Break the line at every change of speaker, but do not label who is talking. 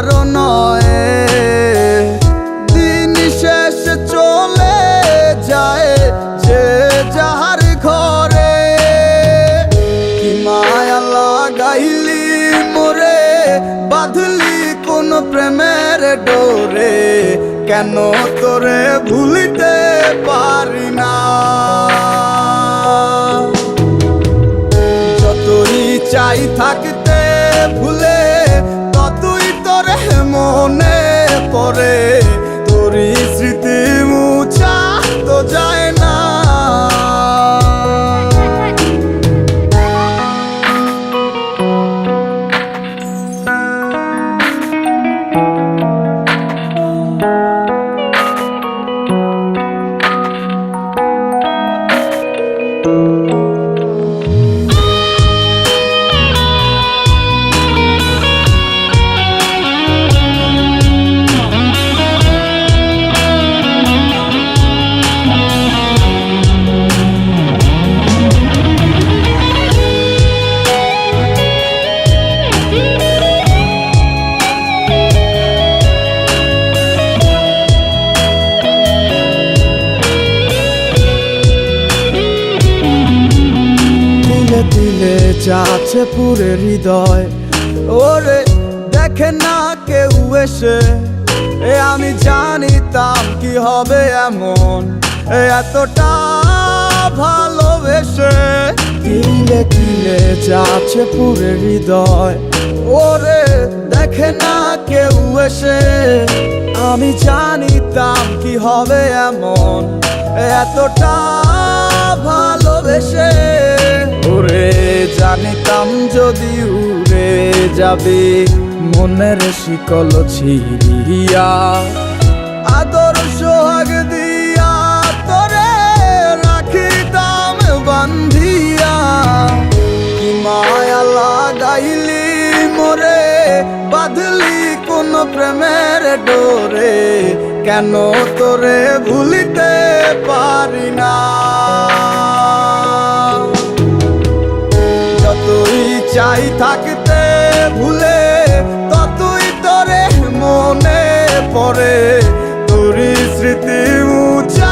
কারণ দিন শেষ চলে যায় যে যাহার ঘরে। কি মায়া লাগাইলি মোরে, বাঁধলি কোন প্রেমের ডোরে। কেন তোরে ভুলিতে পারি না? যতই চাই থাকতে তিলে যাচ্ছে পুরে হৃদয়। ওরে, দেখে না কেউ এসে। এ আমি জানিতাম কি হবে এমন। এতটা ভালোবেসে। তিলে তিলে যাচ্ছে পুরে হৃদয়। ওরে, দেখে না কেউ এসে। আমি জানিতাম কি হবে এমন। এতটা ভালোবেসে। জানিতাম যদি উড়ে যাবে, মনের শিকল ছিড়িয়া। আদর সোহাগ দিয়া তোরে রাখিতাম বান্ধিয়া। কি মায়া লাগাইলি মোরে, বাঁধলি কোন প্রেমের ডোরে, কেন তোরে ভুলিতে পারি না? চাই থাকতে ভুলে ততই তোরে মনে পড়ে। তোরই স্মৃতি না